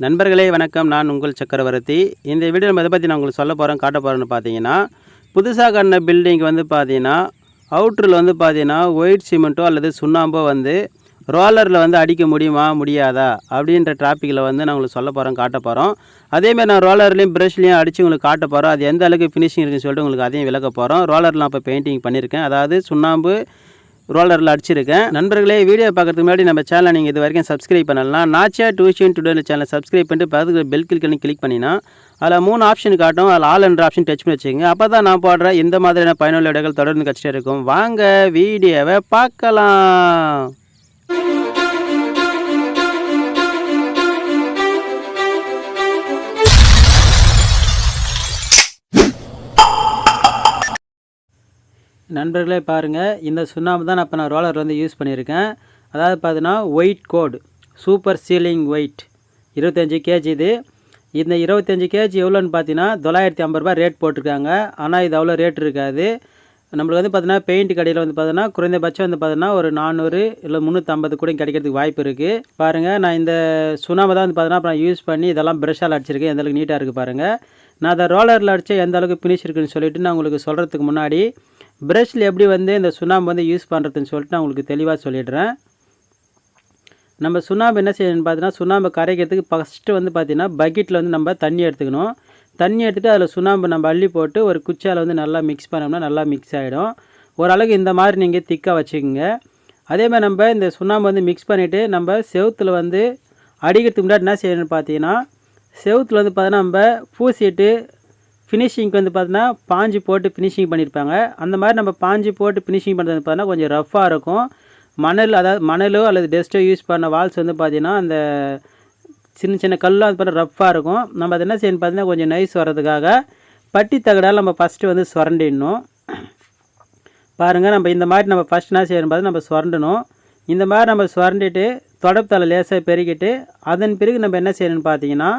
நண்பர்களே வணக்கம். நான் உங்கள் சக்கரவர்த்தி. இந்த வீடியோ நம்ம எதை பற்றி நான் உங்களுக்கு சொல்ல போகிறேன் காட்ட போகிறேன்னு பார்த்தீங்கன்னா புதுசாக கட்டின பில்டிங் வந்து பார்த்தீங்கன்னா அவுட்டரில் வந்து பார்த்தீங்கன்னா ஒயிட் சிமெண்ட்டோ அல்லது சுண்ணாம்போ வந்து ரோலரில் வந்து அடிக்க முடியுமா முடியாதா அப்படின்ற டாப்பிக்கில் வந்து நான் உங்களுக்கு சொல்ல போகிறோம் காட்ட போகிறோம் அதேமாதிரி நான் ரோலர்லேயும் ப்ரஷ்லேயும் அடித்து உங்களுக்கு காட்ட போகிறோம் அது எந்த அளவுக்கு ஃபினிஷிங் இருக்குன்னு சொல்லிட்டு உங்களுக்கு அதையும் விளக்க போகிறோம் ரோலரில் இப்போ பெயிண்டிங் பண்ணியிருக்கேன். அதாவது சுண்ணாம்பு ரோலரில் அடிச்சிருக்கேன். நண்பர்களே வீடியோ பார்க்கறதுக்கு முன்னாடி நம்ம சேனலை நீங்கள் இது வரைக்கும் சப்ஸ்கிரைப் பண்ணலாம் நாச்சியா டியூஷன் டுடோரியல் சேனலை சப்ஸ்கிரைப் பண்ணிட்டு பக்கத்துக்கு பெல் கிளிக் கிளிக் பண்ணினா அதில் மூணு ஆப்ஷன் காட்டும். அதில் ஆல் என்ற ஆப்ஷன் டச் பண்ணி வச்சுக்கோங்க. அப்போ தான் நான் போடுற இந்த மாதிரியான பயனுள்ள இடங்கள் தொடர்ந்து கட்சிட்டு இருக்கும். வாங்க வீடியோவை பார்க்கலாம். நண்பர்களே பாருங்கள் இந்த சுண்ணாம்பு தான் இப்போ நான் ரோலர் வந்து யூஸ் பண்ணியிருக்கேன். அதாவது பார்த்தீங்கன்னா white coat super ceiling white இருபத்தஞ்சி கேஜி இது. இந்த இருபத்தஞ்சி கேஜி எவ்வளோன்னு பார்த்தீங்கன்னா தொள்ளாயிரத்தி ஐம்பது ரூபாய் ரேட் போட்டிருக்காங்க. ஆனால் இது அவ்வளோ ரேட் இருக்காது. நம்மளுக்கு வந்து பார்த்தீங்கன்னா பெயிண்ட் கடையில் வந்து பார்த்தீங்கன்னா குறைந்தபட்சம் வந்து பார்த்தீங்கன்னா ஒரு நானூறு இல்லை முந்நூற்றம்பது கூட கிடைக்கிறதுக்கு வாய்ப்பு இருக்குது பாருங்கள் நான் இந்த சுண்ணாம்பை தான் வந்து பார்த்தீங்கன்னா அப்புறம் யூஸ் பண்ணி இதெல்லாம் ப்ரெஷ்ஷால் அடிச்சிருக்கேன். எந்தளவுக்கு நீட்டாக இருக்குது பாருங்கள் நான் அதை ரோலரில் அடித்தேன் எந்த அளவுக்கு ஃபினிஷ் இருக்குன்னு சொல்லிவிட்டு நான் உங்களுக்கு சொல்கிறதுக்கு முன்னாடி ப்ரஷில் எப்படி வந்து இந்த சுண்ணாம்பு வந்து யூஸ் பண்ணுறதுன்னு சொல்லிட்டு நான் உங்களுக்கு தெளிவாக சொல்லிடுறேன். நம்ம சுண்ணாம்பு என்ன செய்யணும்னு பார்த்தீங்கன்னா சுண்ணாம்பு கரைக்கிறதுக்கு ஃபஸ்ட்டு வந்து பார்த்திங்கன்னா பக்கெட்டில் வந்து நம்ம தண்ணி எடுத்துக்கணும். தண்ணி எடுத்துகிட்டு அதில் சுண்ணாம்பு நம்ம அள்ளி போட்டு ஒரு குச்சியால் வந்து நல்லா மிக்ஸ் பண்ணோம்னா நல்லா மிக்ஸ் ஆகிடும் ஓரளவுக்கு இந்த மாதிரி நீங்கள் திக்காக வச்சுக்கோங்க. அதே மாதிரி நம்ம இந்த சுண்ணாம்பு வந்து மிக்ஸ் பண்ணிவிட்டு நம்ம செவுத்தில் வந்து அடிக்கிறதுக்கு முன்னாடி என்ன செய்யணும்னு பார்த்தீங்கன்னா செவுத்தில் வந்து பார்த்தீங்கன்னா நம்ம பூசிட்டு ஃபினிஷிங்க்கு வந்து பார்த்தீங்கன்னா பாஞ்சு போட்டு ஃபினிஷிங் பண்ணியிருப்பாங்க அந்த மாதிரி நம்ம பாஞ்சு போட்டு ஃபினிஷிங் பண்ணுறது பார்த்தீங்கன்னா கொஞ்சம் ரஃப்பாக இருக்கும். மணல் அதாவது மணலோ அல்லது டெஸ்ட்டோ யூஸ் பண்ண வால்ஸ் வந்து பார்த்திங்கன்னா அந்த சின்ன சின்ன கல்லாம் அது பண்ண ரஃப்பாக இருக்கும். நம்ம அது என்ன செய்யணும் பார்த்தீங்கன்னா கொஞ்சம் நைஸ் வர்றதுக்காக பட்டி தகடால் நம்ம ஃபஸ்ட்டு வந்து சுரண்டிடணும். பாருங்கள் நம்ம இந்த மாதிரி நம்ம ஃபஸ்ட் என்ன செய்யணும் பார்த்து நம்ம சுரண்டணும். இந்த மாதிரி நம்ம சுரண்டிட்டு தொடப்பத்தலை லேசாக பெருகிட்டு அதன் பிறகு நம்ம என்ன செய்யணும்னு பார்த்தீங்கன்னா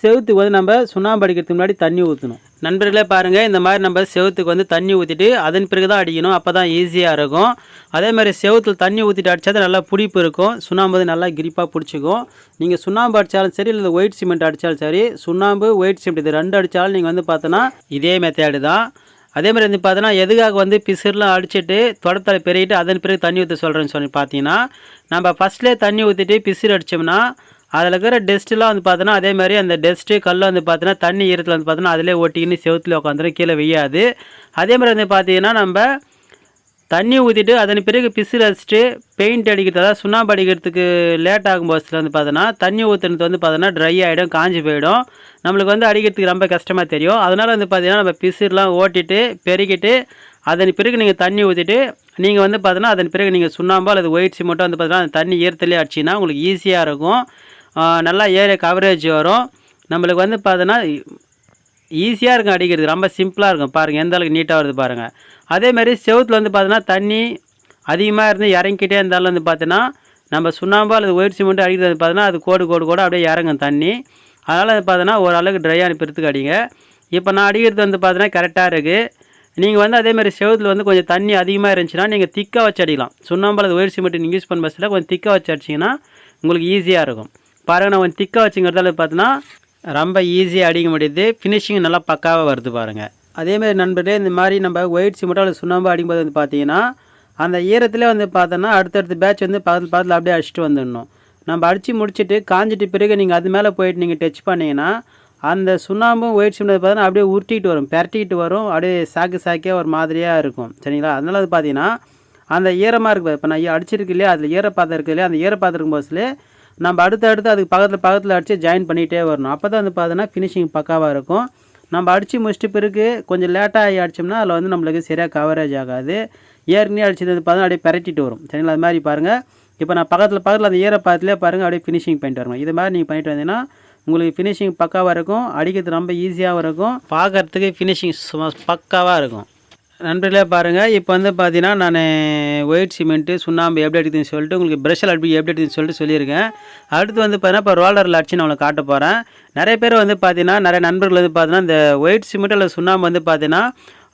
செவுத்துக்கு வந்து நம்ம சுண்ணாம்பு அடிக்கிறதுக்கு முன்னாடி தண்ணி ஊற்றணும் நண்பர்களே பாருங்கள் இந்த மாதிரி நம்ம செவுத்துக்கு வந்து தண்ணி ஊற்றிட்டு அதன் பிறகு தான் அடிக்கணும். அப்போ தான் ஈஸியாக இருக்கும். அதே மாதிரி செவுத்தில் தண்ணி ஊற்றிட்டு அடித்தா நல்லா பிடிப்பு இருக்கும். சுண்ணாம்பு நல்லா கிரிப்பாக பிடிச்சிக்கும். நீங்கள் சுண்ணாம்பு அடித்தாலும் சரி இல்லை ஒயிட் சிமெண்ட் அடித்தாலும் சரி சுண்ணாம்பு ஒயிட் சிமெண்ட் இது ரெண்டு அடித்தாலும் நீங்கள் வந்து பார்த்தோன்னா இதே மெத்தேடு தான். அதே மாதிரி வந்து பார்த்தோன்னா எதுக்காக வந்து பிசுர்லாம் அடிச்சுட்டு தொடத்தலை பெருகிட்டு அதன் பிறகு தண்ணி ஊற்ற சொல்கிறேன்னு சொல்லி பார்த்தீங்கன்னா நம்ம ஃபஸ்ட்லேயே தண்ணி ஊற்றிட்டு பிசுறு அடித்தோம்னா அதில் இருக்கிற டெஸ்ட்டுலாம் வந்து பார்த்தோன்னா அதே மாதிரி அந்த டெஸ்ட்டு கல் வந்து பார்த்தோன்னா தண்ணி ஈரத்தில் வந்து பார்த்தோன்னா அதிலே ஒட்டிக்கின்னு செவுத்துல உட்காந்துரும் கீழே வெய்யாது. அதே மாதிரி வந்து பார்த்தீங்கன்னா நம்ம தண்ணி ஊற்றிட்டு அதன் பிறகு பிசுறு அடிச்சுட்டு பெயிண்ட் அடிக்கிறது அதாவது சுண்ணாம்பு அடிக்கிறதுக்கு லேட் ஆகும் பஸ்ஸில் வந்து பார்த்தோன்னா தண்ணி ஊற்றுனது வந்து பார்த்தோன்னா ட்ரை ஆகிடும் காஞ்சி போயிடும். நம்மளுக்கு வந்து அடிக்கிறதுக்கு ரொம்ப கஷ்டமாக தெரியும். அதனால் வந்து பார்த்தீங்கன்னா நம்ம பிசுறுலாம் ஓட்டிட்டு பெருகிட்டு அதன் பிறகு நீங்கள் தண்ணி ஊற்றிட்டு நீங்கள் வந்து பார்த்தோன்னா அதன் பிறகு நீங்கள் சுண்ணாம்போ அல்லது ஒயிட் சிமெண்ட்டோ வந்து பார்த்தீங்கன்னா அந்த தண்ணி ஈரத்துலேயே அடிச்சிங்கன்னா உங்களுக்கு ஈஸியாக இருக்கும். நல்லா ஏரியா கவரேஜ் வரும். நம்மளுக்கு வந்து பார்த்தோன்னா ஈஸியாக இருக்கும் அடிக்கிறது ரொம்ப சிம்பிளாக இருக்கும். பாருங்கள் எந்த அளவுக்கு நீட்டாக வருது பாருங்கள் அதேமாதிரி செவத்தில் வந்து பார்த்தோன்னா தண்ணி அதிகமாக இருந்து இறங்கிக்கிட்டே இருந்தாலும் வந்து பார்த்தோன்னா நம்ம சுண்ணாம்பு அல்லது ஒயிட் சிமெண்ட் அடிக்கிறது வந்து பார்த்தோன்னா அது கோடு கோடு கூட அப்படியே இறங்கும் தண்ணி. அதனால் வந்து பார்த்தோன்னா ஓரளவுக்கு ட்ரை அனுப்பிறதுக்கு அடிங்க. இப்போ நான் அடிக்கிறது வந்து பார்த்தோன்னா கரெக்டாக இருக்குது நீங்கள் வந்து அதேமாதிரி செவுத்தில் வந்து கொஞ்சம் தண்ணி அதிகமாக இருந்துச்சுன்னா நீங்கள் திக்காக வச்சு அடிக்கலாம். சுண்ணாம்பு அல்லது ஒயிட் சிமெண்ட் நீங்கள் யூஸ் பண்ண பஸ்ஸில் கொஞ்சம் திக்காக வச்சு அடிச்சிங்கன்னா உங்களுக்கு ஈஸியாக இருக்கும். பாருங்கள் நான் கொஞ்சம் திக்காக வச்சுங்கிறதால பார்த்தோன்னா ரொம்ப ஈஸியாக அடிக்க முடியுது. ஃபினிஷிங் நல்லா பக்காவாக வருது பாருங்கள் அதேமாதிரி நண்பர்களே இந்த மாதிரி நம்ம ஒயிட் சிமெண்ட்டோ அல்லது சுண்ணாம்பு அடிக்கும்போது வந்து பார்த்தீங்கன்னா அந்த ஈரத்திலே வந்து பார்த்தோன்னா அடுத்தடுத்த பேட்ச் வந்து பக்கத்தில் பக்கத்தில் அப்படியே அடிச்சுட்டு வந்துடணும். நம்ம அடித்து முடிச்சுட்டு காஞ்சிட்டு பிறகு நீங்கள் அது மேலே போயிட்டு நீங்கள் டச் பண்ணிங்கன்னா அந்த சுண்ணாம்பும் ஒயிட் சிமெண்ட் பார்த்தீங்கன்னா அப்படியே உருட்டிகிட்டு வரும் பெரட்டிக்கிட்டு வரும் அப்படியே சாக்கு சாக்கே ஒரு மாதிரியாக இருக்கும். சரிங்களா? அதனால அது பார்த்தீங்கன்னா அந்த ஈரமாக இருக்கு இப்போ நான் அடிச்சிருக்கு இல்லையா அதில் ஈரப்பாத்திரம் இருக்குது இல்லையா அந்த ஈரப்பாத்திரம் போஸ்ட்லேயே நம்ம அடுத்து அடுத்து அதுக்கு பக்கத்தில் பக்கத்தில் அடித்து ஜாயின் பண்ணிகிட்டே வரணும். அப்போ தான் வந்து பார்த்தோன்னா ஃபினிஷிங் பக்காவாக இருக்கும். நம்ம அடித்து முடிச்சிட்டு பிறகு கொஞ்சம் லேட்டாக ஆகி அடித்தோம்னா அதில் வந்து நம்மளுக்கு சரியாக கவரேஜ் ஆகாது. ஏற்கனவே அடிச்சது வந்து பார்த்தோன்னா அப்படியே பரட்டிட்டு வரும். சரிங்களா? அது மாதிரி பாருங்கள் இப்போ நான் பக்கத்தில் பக்கத்தில் அந்த ஈரப்பாத்திலே பாருங்கள் அப்படியே ஃபினிஷிங் பண்ணிட்டு வரணும். இது மாதிரி நீங்கள் பண்ணிட்டு வந்தீங்கன்னா உங்களுக்கு ஃபினிஷிங் பக்காவாக இருக்கும். அடிக்கிறது ரொம்ப ஈஸியாகவும் இருக்கும். பார்க்குறதுக்கு ஃபினிஷிங் சும்மா பக்காவாக இருக்கும். நண்பர்களே பாருங்கள் இப்போ வந்து பார்த்தீங்கன்னா நான் ஒயிட் சிமெண்ட்டு சுண்ணாம்பு எப்படி அடிக்குதுன்னு சொல்லிட்டு உங்களுக்கு ப்ரஷில் அடி எப்படி அடிக்குதுன்னு சொல்லிட்டு சொல்லியிருக்கேன். அடுத்து வந்து பார்த்தீங்கன்னா இப்போ ரோலரில் அடிச்சு நான் உங்களுக்கு காட்ட போகிறேன் நிறைய பேர் வந்து பார்த்தீங்கன்னா நிறைய நண்பர்கள் வந்து பார்த்தீங்கன்னா இந்த ஒயிட் சிமெண்ட் அல்லது சுண்ணாம்பு வந்து பார்த்தீங்கன்னா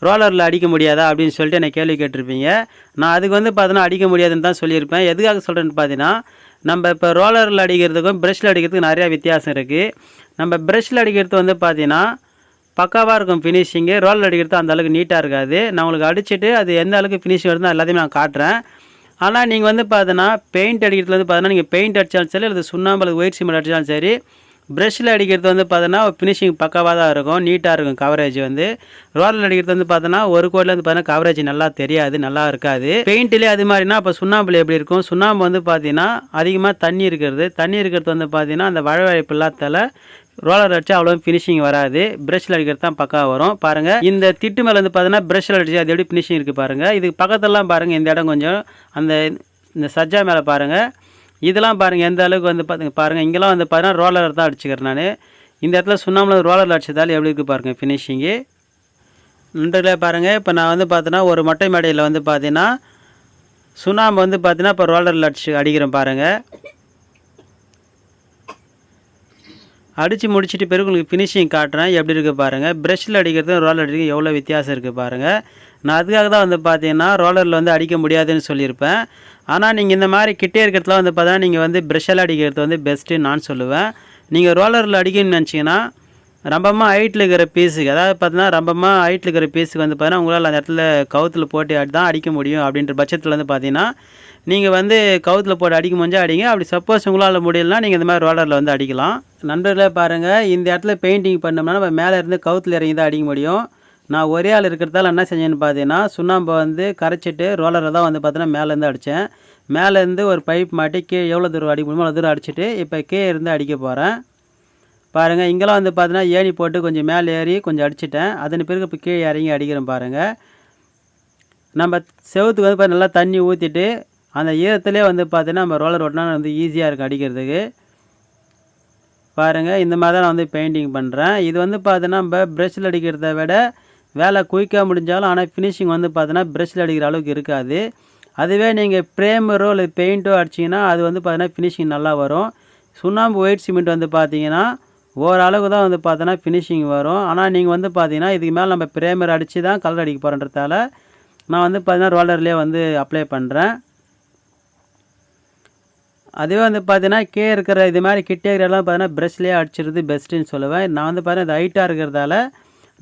ரோலரில் அடிக்க முடியாதா அப்படின்னு சொல்லிட்டு என்னை கேள்வி கேட்டிருப்பீங்க. நான் அதுக்கு வந்து பார்த்தீங்கன்னா அடிக்க முடியாதுன்னு தான் சொல்லியிருப்பேன். எதுக்காக சொல்கிறேன்னு பார்த்தீங்கன்னா நம்ம இப்போ ரோலரில் அடிக்கிறதுக்கும் ப்ரஷில் அடிக்கிறதுக்கும் நிறையா வித்தியாசம் இருக்குது நம்ம ப்ரெஷ்ஷில் அடிக்கிறது வந்து பார்த்தீங்கன்னா பக்காவாக இருக்கும் ஃபினிஷிங்கு ரோலர் அடிக்கிறது அந்த அளவுக்கு நீட்டாக இருக்காது. நான் உங்களுக்கு அடிச்சுட்டு அது எந்த அளவுக்கு ஃபினிஷிங் வருதோ எல்லாத்தையுமே நான் காட்டுறேன். ஆனால் நீங்கள் வந்து பார்த்தீங்கன்னா பெயிண்ட் அடிக்கிறது வந்து பார்த்தீங்கன்னா நீங்கள் பெயிண்ட் அடித்தாலும் சரி அல்லது சுண்ணாம்பு அல்லது ஒயிட் சிமெண்ட் அடித்தாலும் சரி ப்ரஷில் அடிக்கிறது வந்து பார்த்தோன்னா ஃபினிஷிங் பக்காவாக தான் இருக்கும். நீட்டாக இருக்கும் கவரேஜ் வந்து. ரோலில் அடிக்கிறது வந்து பார்த்தோன்னா ஒரு கோடில் வந்து பார்த்தீங்கன்னா கவரேஜ் நல்லா தெரியாது நல்லா இருக்காது. பெயிண்ட்லேயே அது மாதிரினா அப்போ சுண்ணாம்புல எப்படி இருக்கும்? சுண்ணாம்பு வந்து பார்த்தீங்கன்னா அதிகமாக தண்ணி இருக்கிறது. தண்ணி இருக்கிறது வந்து பார்த்தீங்கன்னா அந்த வழவழைப்பு இல்லாதால ரோலர் அடிச்சா அவ்வளோ ஃபினிஷிங் வராது. ப்ரஷில் அடிக்கிறது தான் பக்கா வரும். பாருங்கள் இந்த திட்டு மேலே வந்து பார்த்தீங்கன்னா ப்ரஷில் அடிச்சு அது எப்படி ஃபினிஷிங் இருக்குது பாருங்கள் இதுக்கு பக்கத்துலலாம் பாருங்கள் இந்த இடம் கொஞ்சம் அந்த இந்த சஜ்ஜா மேலே பாருங்கள் இதெல்லாம் பாருங்கள் எந்த அளவுக்கு வந்து பார்த்துங்க பாருங்கள் இங்கெல்லாம் வந்து பார்த்தீங்கன்னா ரோலர் தான் அடிச்சுக்கிறேன் நான். இந்த இடத்துல சுண்ணாமல் ரோலர் அடிச்சதால் எப்படி இருக்குது பாருங்கள் ஃபினிஷிங்கு நன்றில் பாருங்கள் இப்போ நான் வந்து பார்த்தீங்கன்னா ஒரு மொட்டை மேடையில் வந்து பார்த்தீங்கன்னா சுண்ணாம்பு வந்து பார்த்தீங்கன்னா இப்போ ரோலரில் அடிச்சு அடிக்கிறேன் பாருங்கள் அடித்து முடிச்சிட்டு பிறகு உங்களுக்கு ஃபினிஷிங் காட்டுறேன். எப்படி இருக்குது பாருங்கள் ப்ரஷில் அடிக்கிறது ரோலர் அடிக்கிறது எவ்வளோ வித்தியாசம் இருக்குது பாருங்கள் நான் அதுக்காக தான் வந்து பார்த்தீங்கன்னா ரோலரில் வந்து அடிக்க முடியாதுன்னு சொல்லியிருப்பேன். ஆனால் நீங்கள் இந்த மாதிரி கிட்டே இருக்கிறதுலாம் வந்து பார்த்தீங்கன்னா நீங்கள் வந்து ப்ரெஷ்ஷில் அடிக்கிறது வந்து பெஸ்ட்டுன்னு நான் சொல்லுவேன். நீங்கள் ரோலரில் அடிக்கணும்னு நினச்சிங்கன்னா ரொம்பமாக ஹைட்டில் இருக்கிற பீஸுக்கு அதாவது பார்த்தீங்கன்னா ரொம்பமாக ஹைட்டில் இருக்கிற பீஸுக்கு வந்து பார்த்தீங்கன்னா உங்களால் அந்த இடத்துல கவுத்தில் போட்டு தான் அடிக்க முடியும் அப்படின்ற பட்சத்தில் வந்து பார்த்தீங்கன்னா நீங்கள் வந்து கவுத்தில் போட்டு அடிக்க முடிஞ்சால் அடிங்க. அப்படி சப்போஸ் உங்களால் முடியலனா நீங்கள் இந்த மாதிரி ரோலரில் வந்து அடிக்கலாம். நண்பர்களே பாருங்கள் இந்த இடத்துல பெயிண்டிங் பண்ணோம்னா நம்ம மேலே இருந்து கவுத்தில் இறங்கி தான் அடிக்க முடியும். நான் ஒரே ஆள் இருக்கிறதால என்ன செஞ்சேன்னு பார்த்தீங்கன்னா சுண்ணாம்பை வந்து கரைச்சிட்டு ரோலரில் தான் வந்து பார்த்தீங்கன்னா மேலேருந்து அடித்தேன் மேலேருந்து ஒரு பைப் மாட்டி கீழே எவ்வளோ தூரம் அடிக்க முடியுமோ அவ்வளோ தூரம் அடிச்சுட்டு இப்போ கீழே இருந்து அடிக்க போகிறேன் பாருங்கள் இங்கெல்லாம் வந்து பார்த்தீங்கன்னா ஏணி போட்டு கொஞ்சம் மேலே ஏறி கொஞ்சம் அடிச்சிட்டேன். அதன் பிறகு இப்போ கீழே இறங்கி அடிக்கிறேன் பாருங்கள் நம்ம செவுத்துக்கு வந்து நல்லா தண்ணி ஊற்றிட்டு அந்த ஈரத்துலேயே வந்து பார்த்தீங்கன்னா நம்ம ரோலர் ஓட்டினா வந்து ஈஸியாக இருக்கும் அடிக்கிறதுக்கு. பாருங்கள் இந்த மாதிரி தான் நான் வந்து பெயிண்டிங் பண்ணுறேன் இது வந்து பார்த்தீங்கன்னா நம்ம ப்ரஷில் அடிக்கிறத விட வேலை குயிக்காக முடிஞ்சாலும் ஆனால் ஃபினிஷிங் வந்து பார்த்தீங்கன்னா ப்ரஷில் அடிக்கிற அளவுக்கு இருக்காது. அதுவே நீங்கள் ப்ரேமரோ இல்லை பெயிண்ட்டோ அடிச்சிங்கன்னா அது வந்து பார்த்தீங்கன்னா ஃபினிஷிங் நல்லா வரும். சுண்ணாம்பு ஒயிட் சிமெண்ட் வந்து பார்த்தீங்கன்னா ஓரளவுக்கு தான் வந்து பார்த்தோன்னா ஃபினிஷிங் வரும். ஆனால் நீங்கள் வந்து பார்த்தீங்கன்னா இதுக்கு மேலே நம்ம ப்ரேமர் அடித்து தான் கலர் அடிக்க போகிறன்றதால நான் வந்து பார்த்தீங்கன்னா ரோலர்லேயே வந்து அப்ளை பண்ணுறேன் அதுவே வந்து பார்த்தீங்கன்னா கே இருக்கிற இது மாதிரி கிட்டே இருக்கிறதெல்லாம் பார்த்தீங்கன்னா ப்ரஷ்லேயே அடிச்சிருது பெஸ்ட்டுன்னு சொல்லுவேன். நான் வந்து பார்த்தீங்கன்னா இது ஹைட்டாக இருக்கிறதால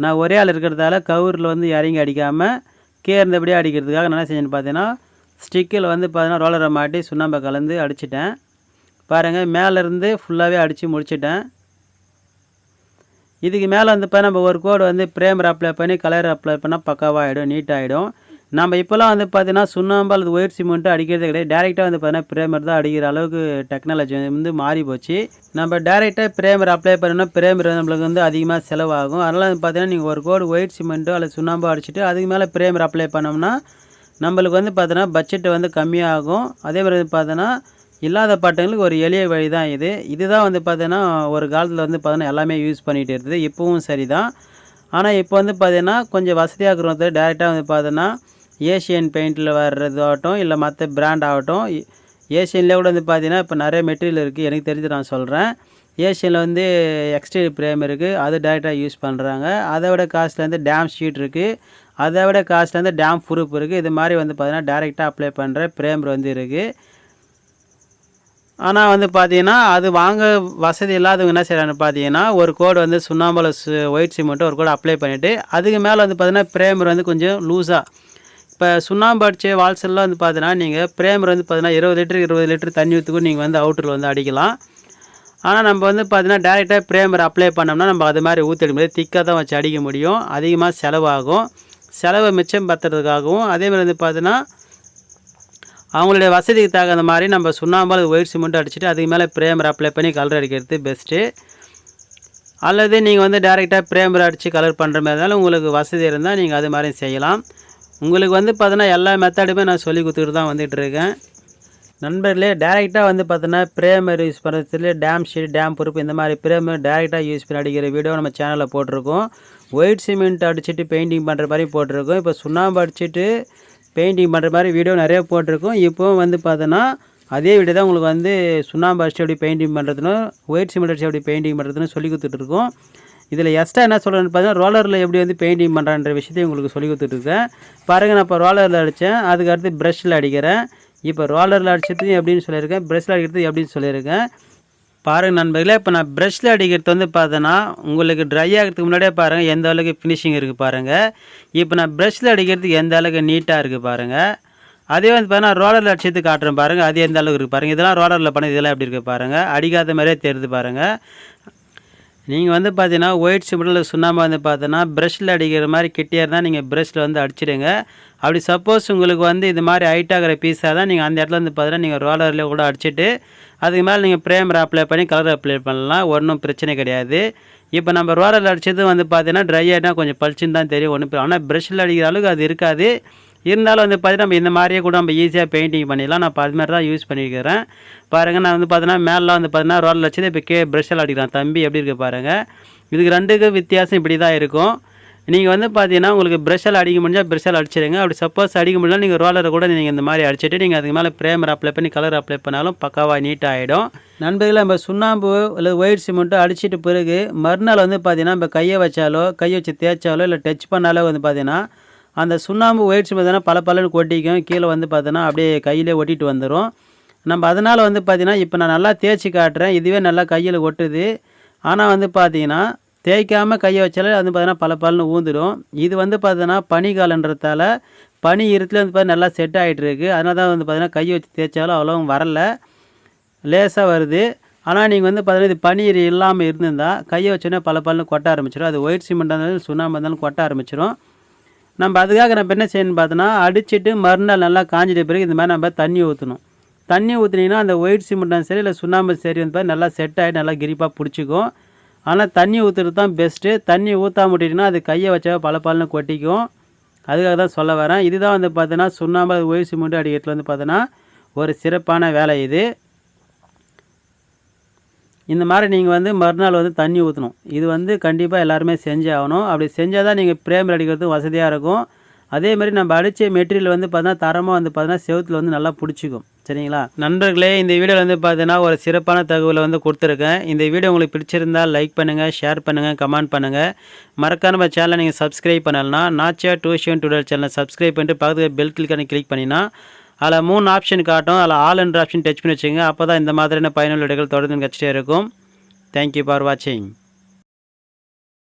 நான் ஒரே ஆள் இருக்கிறதால கவுரில் வந்து இறங்கி அடிக்காமல் கே இருந்தபடியே அடிக்கிறதுக்காக நான் என்ன செஞ்சேன்னு பார்த்தீங்கன்னா ஸ்டிக்கில் வந்து பார்த்தீங்கன்னா ரோலரை மாட்டி சுண்ணாம்பை கலந்து அடிச்சிட்டேன். பாருங்கள் மேலேருந்து ஃபுல்லாகவே அடித்து முடிச்சிட்டேன். இதுக்கு மேலே வந்து இப்போ நம்ம ஒரு கோடு வந்து பிரேமர் அப்ளை பண்ணி கலர் அப்ளை பண்ணால் பக்காவாகிடும் நீட்டாகிடும் நம்ம இப்போலாம் வந்து பார்த்தீங்கன்னா சுண்ணாம்பு அல்லது ஒயிட் சிமெண்ட்டு அடிக்கிறதே கிடையாது. டேரெக்டாக வந்து பார்த்தீங்கன்னா பிரேமர் தான் அடிக்கிற அளவுக்கு டெக்னாலஜி வந்து மாறி போச்சு. நம்ம டேரெக்டாக பிரேமர் அப்ளை பண்ணணும் பிரேமர் நம்மளுக்கு வந்து அதிகமாக செலவாகும். அதனால் வந்து பார்த்தீங்கன்னா நீங்கள் ஒரு கோடு ஒயிட் சிமெண்ட்டோ அல்லது சுண்ணாம்போ அடிச்சுட்டு அதுக்கு மேலே பிரேமர் அப்ளை பண்ணோம்னா நம்மளுக்கு வந்து பார்த்தோன்னா பட்ஜெட்டு வந்து கம்மியாகும். அதே மாதிரி வந்து பார்த்தோன்னா இல்லாத பாட்டுங்களுக்கு ஒரு எளிய வழி தான் இது. இதுதான் வந்து பார்த்தீங்கன்னா ஒரு காலத்தில் வந்து பார்த்தீங்கன்னா எல்லாமே யூஸ் பண்ணிகிட்டு இருந்தது. இப்போவும் சரி தான் ஆனால் இப்போ வந்து பார்த்தீங்கன்னா கொஞ்சம் வசதியாக இருக்கிறது டேரெக்டாக வந்து பார்த்தீங்கன்னா ஏஷியன் பெயிண்டில் வர்றதாகட்டும் இல்லை மற்ற பிராண்ட் ஆகட்டும் ஏஷியன்லேயே கூட வந்து பார்த்தீங்கன்னா இப்போ நிறைய மெட்டீரியல் இருக்குது எனக்கு தெரிஞ்சு நான் சொல்கிறேன் ஏஷியனில் வந்து எக்ஸ்டீரியர் பிரேம் இருக்குது அது டேரெக்டாக யூஸ் பண்ணுறாங்க அதை விட காஸ்ட்டில் வந்து டேம் ஷீட் இருக்குது அதை விட காஸ்ட்டில் வந்து டேம் ப்ரூஃப் இருக்குது இது மாதிரி வந்து பார்த்தீங்கன்னா டேரெக்டாக அப்ளை பண்ணுற பிரேமர் வந்து இருக்குது ஆனால் வந்து பார்த்தீங்கன்னா அது வாங்க வசதி இல்லாதவங்க என்ன செய்கிறாங்க பார்த்தீங்கன்னா ஒரு கோடு வந்து சுண்ணாம்பல ஒயிட் சிமெண்ட்டு ஒரு கோடு அப்ளை பண்ணிவிட்டு அதுக்கு மேலே வந்து பார்த்தீங்கன்னா பிரேமர் வந்து கொஞ்சம் லூஸாக இப்போ சுண்ணாம்பு அடிச்ச வால்செல்லாம் வந்து பார்த்தீங்கன்னா நீங்கள் பிரேமர் வந்து பார்த்தீங்கன்னா இருபது லிட்டர் இருபது லிட்டர் தண்ணி ஊற்றுக்கும் நீங்கள் வந்து அவுட்டரில் வந்து அடிக்கலாம். ஆனால் நம்ம வந்து பார்த்தீங்கன்னா டேரெக்டாக பிரேமர் அப்ளை பண்ணோம்னா நம்ம அது மாதிரி ஊற்றிட முடியாது திக்காக தான் வச்சு அடிக்க முடியும். அதிகமாக செலவாகும். செலவை மிச்சம் பத்துறதுக்காகவும் அதேமாதிரி வந்து பார்த்தீங்கன்னா அவங்களுடைய வசதிக்கு தகுந்த மாதிரி நம்ம சுண்ணாம்பால் ஒயிட் சிமெண்ட் அடிச்சுட்டு அதுக்கு மேலே பிரேமர் அப்ளை பண்ணி கலர் அடிக்கிறது பெஸ்ட்டு அல்லது நீங்கள் வந்து டேரெக்டாக பிரேமர் அடித்து கலர் பண்ணுற மாதிரி இருந்தாலும் உங்களுக்கு வசதி இருந்தால் நீங்கள் அது மாதிரி செய்யலாம். உங்களுக்கு வந்து பார்த்தீங்கன்னா எல்லா மெத்தடுமே நான் சொல்லி கொடுத்துட்டு தான் வந்துகிட்ருக்கேன் நண்பர்களே டேரெக்டாக வந்து பார்த்தீங்கன்னா பிரேமர் யூஸ் பண்ணுறதுல டேம் ஷீட் டேம் பொறுப்பு இந்த மாதிரி பிரேமர் டேரெக்டாக யூஸ் பண்ணி அடிக்கிற வீடியோ நம்ம சேனலில் போட்டிருக்கோம். ஒயிட் சிமெண்ட் அடிச்சுட்டு பெயிண்டிங் பண்ணுற மாதிரி போட்டிருக்கோம். இப்போ சுண்ணாம்பு அடிச்சுட்டு பெயிண்டிங் பண்ணுற மாதிரி வீடியோ நிறைய போட்டிருக்கோம். இப்போவும் வந்து பார்த்தோன்னா அதே வீடியோ தான் உங்களுக்கு வந்து சுண்ணாம்பு அடிச்சு எப்படி பெயிண்டிங் பண்ணுறதுன்னு ஒயிட் சிமெண்ட் அடிச்சு எப்படி பெயிண்டிங் பண்ணுறதுன்னு சொல்லி கொடுத்துட்ருக்கோம் இதில் எக்ஸ்ட்ரா என்ன சொல்கிறேன்னு பார்த்தீங்கன்னா ரோலரில் எப்படி வந்து பெயிண்டிங் பண்ணுறான்ற விஷயத்தையும் உங்களுக்கு சொல்லி கொடுத்துட்ருக்கேன். பாருங்கள் நான் இப்போ ரோலரில் அடித்தேன். அதுக்கு அடுத்து அடிக்கிறேன். இப்போ ரோலரில் அடிச்சதுக்கு எப்படின்னு சொல்லியிருக்கேன். ப்ரெஷ்ஷில் அடிக்கிறது எப்படின்னு சொல்லியிருக்கேன். பாருங்கள் நண்பர்களே இப்போ நான் ப்ரெஷ்ஷில் அடிக்கிறது வந்து பார்த்தோன்னா உங்களுக்கு ட்ரை ஆகிறதுக்கு முன்னாடியே பாருங்கள் எந்த அளவுக்கு ஃபினிஷிங் இருக்குது பாருங்கள் இப்போ நான் ப்ரெஷ்ஷில் அடிக்கிறதுக்கு எந்த அளவுக்கு நீட்டாக இருக்குது பாருங்கள் அதே வந்து பார்த்தீங்கன்னா ரோலரில் அடிச்சது காட்டுறேன் பாருங்கள் அது எந்த அளவுக்கு இருக்குது பாருங்கள் இதெல்லாம் ரோலரில் பண்ணி இதெல்லாம் எப்படி இருக்குது பாருங்கள் அடிக்காத மாதிரியே தெரியுது பாருங்கள் நீங்கள் வந்து பார்த்தீங்கன்னா ஒயிட் சிமெண்ட்டில் சுண்ணாம்பு வந்து பார்த்தீங்கன்னா ப்ரஷில் அடிக்கிற மாதிரி கிட்டியாக இருந்தால் நீங்கள் ப்ரஷில் வந்து அடிச்சிடுங்க. அப்படி சப்போஸ் உங்களுக்கு வந்து இது மாதிரி ஹைட் ஆகிற பீஸாக தான் நீங்கள் அந்த இடத்துல வந்து பார்த்தீங்கன்னா நீங்கள் ரோலரில் கூட அடிச்சிட்டு அதுக்கு மேலே நீங்கள் ப்ரேமர் அப்ளை பண்ணி கலர் அப்ளை பண்ணலாம். ஒன்றும் பிரச்சனை கிடையாது. இப்போ நம்ம ரோலரில் அடித்தது வந்து பார்த்தீங்கன்னா ட்ரை ஆகிட்டா கொஞ்சம் பளிச்சுன்னு தான் தெரியும். ஒன்றும் ஆனால் ப்ரஷ்ஷில் அடிக்கிற அளவுக்கு அது இருக்காது. இருந்தாலும் வந்து பார்த்தீங்கன்னா நம்ம இந்த மாதிரியே கூட நம்ம ஈஸியாக பெயிண்டிங் பண்ணிடலாம். நான் இப்போ அது மாதிரி தான் யூஸ் பண்ணியிருக்கிறேன் பாருங்கள் நான் வந்து பார்த்தீங்கன்னா மேலே வந்து பார்த்தீங்கன்னா ரோலில் வச்சு இப்போ கே ப்ரெஷ்ஷில் அடிக்கிறான். தம்பி எப்படி இருக்குது பாருங்கள் இதுக்கு ரெண்டுக்கு வித்தியாசம் இப்படி தான் இருக்கும். நீங்கள் வந்து பார்த்தீங்கன்னா உங்களுக்கு ப்ரெஷ்ஷில் அடிக்க முடிஞ்சால் ப்ரெஷ்ஷில் அடிச்சிடுங்க அப்படி சப்போஸ் அடிக்க முடியல நீங்கள் ரோலரை கூட நீங்கள் இந்த மாதிரி அடிச்சிட்டு நீங்கள் அதுக்கு மேலே ப்ரேமர் அப்ளை பண்ணி கலர் அப்ளை பண்ணாலும் பக்காவாக நீட்டாக ஆகிடும் நண்பர்களே நம்ம சுண்ணாம்பு இல்லை ஒயிட் சிமெண்ட்டோ அடிச்சிட்டு பிறகு மறுநாள் வந்து பார்த்தீங்கன்னா நம்ம கையை வச்சாலோ கையை வச்சு தேய்ச்சாலோ இல்லை டச் பண்ணாலோ வந்து பார்த்தீங்கன்னா அந்த சுண்ணாம்பு ஒயிட் பார்த்தீங்கன்னா பல பலன்னு கொட்டிக்கும். கீழே வந்து பார்த்தீங்கன்னா அப்படியே கையிலே ஒட்டிட்டு வந்துடும் நம்ம அதனால் வந்து பார்த்தீங்கன்னா இப்போ நான் நல்லா தேய்ச்சி காட்டுறேன். இதுவே நல்லா கையில் ஒட்டுது. ஆனால் வந்து பார்த்தீங்கன்னா தேய்க்காமல் கையை வச்சாலே வந்து பார்த்தீங்கன்னா பல பலன்னு ஊந்துடும் இது வந்து பார்த்தீங்கன்னா பனிக்காலன்றதால பனி இருத்துல வந்து பார்த்தா நல்லா செட் ஆகிட்டு இருக்குது அதனால தான் வந்து பார்த்தீங்கன்னா கையை வச்சு தேய்ச்சாலும் அவ்வளோவும் வரல. லேசாக வருது. ஆனால் நீங்கள் வந்து பார்த்தீங்கன்னா இது பனி இல்லாமல் இருந்திருந்தால் கையை வச்சோன்னே பல பலன்னு கொட்ட ஆரம்பிச்சிடும் அது ஒயிட் சிமெண்ட் இருந்தாலும் சுண்ணாம்பு இருந்தாலும் கொட்ட ஆரம்பிச்சிடும் நம்ம அதுக்காக நம்ம என்ன செய்யணும் பார்த்தோன்னா அடிச்சுட்டு மறுநாள் நல்லா காஞ்சிட்ட பிறகு இந்த மாதிரி நம்ம தண்ணி ஊற்றணும் தண்ணி ஊற்றுனீங்கன்னா அந்த ஒயிட் சிமெண்ட்டும் சரி இல்லை சுண்ணாம்பு சரி வந்து நல்லா செட் ஆகி நல்லா கிரிப்பாக பிடிச்சிக்கும். ஆனால் தண்ணி ஊற்றுறது தான் பெஸ்ட்டு தண்ணி ஊற்றாம விட்டிங்கன்னா அது கையை வச்சா பல பலன்னு கொட்டிக்கும். அதுக்காக தான் சொல்ல வரேன். இதுதான் வந்து பார்த்தீங்கன்னா சுண்ணாம்பு அது ஒயிட் சிமெண்ட் அடிக்கிறதுல வந்து பார்த்தோன்னா ஒரு சிறப்பான வேலை இது. இந்த மாதிரி நீங்கள் வந்து மறுநாள் வந்து தண்ணி ஊற்றணும் இது வந்து கண்டிப்பாக எல்லாருமே செஞ்சே ஆகணும். அப்படி செஞ்சால் தான் நீங்கள் பிரேமில் அடிக்கிறது வசதியாக இருக்கும். அதே மாதிரி நம்ம அடித்த மெட்டீரியல் வந்து பார்த்தீங்கன்னா தரமாக வந்து பார்த்தீங்கன்னா செவத்தில் வந்து நல்லா பிடிச்சிக்கும். சரிங்களா? நண்பர்களே இந்த வீடியோவில் வந்து பார்த்தீங்கன்னா ஒரு சிறப்பான தகவலை வந்து கொடுத்துருக்கேன். இந்த வீடியோ உங்களுக்கு பிடிச்சிருந்தால் லைக் பண்ணுங்கள் ஷேர் பண்ணுங்கள் கமெண்ட் பண்ணுங்கள் மறக்காம நம்ம சேனலை நீங்கள் சப்ஸ்கிரைப் பண்ணலன்னா நாச்சியா டியூஷன் டுடல் சேனலை சப்ஸ்கிரைப் பண்ணிட்டு பக்கத்தில் பெல் கிளிக்கான கிளிக் பண்ணினா அதில் மூணு ஆப்ஷன் காட்டும். அதில் ஆல் என்ற ஆப்ஷன் டச் பண்ணி வச்சுங்க அப்போ தான் இந்த மாதிரியான பயனுள்ள இடங்கள் தொடர்ந்து கிடச்சிட்டே இருக்கும். தேங்க்யூ ஃபார் வாட்சிங்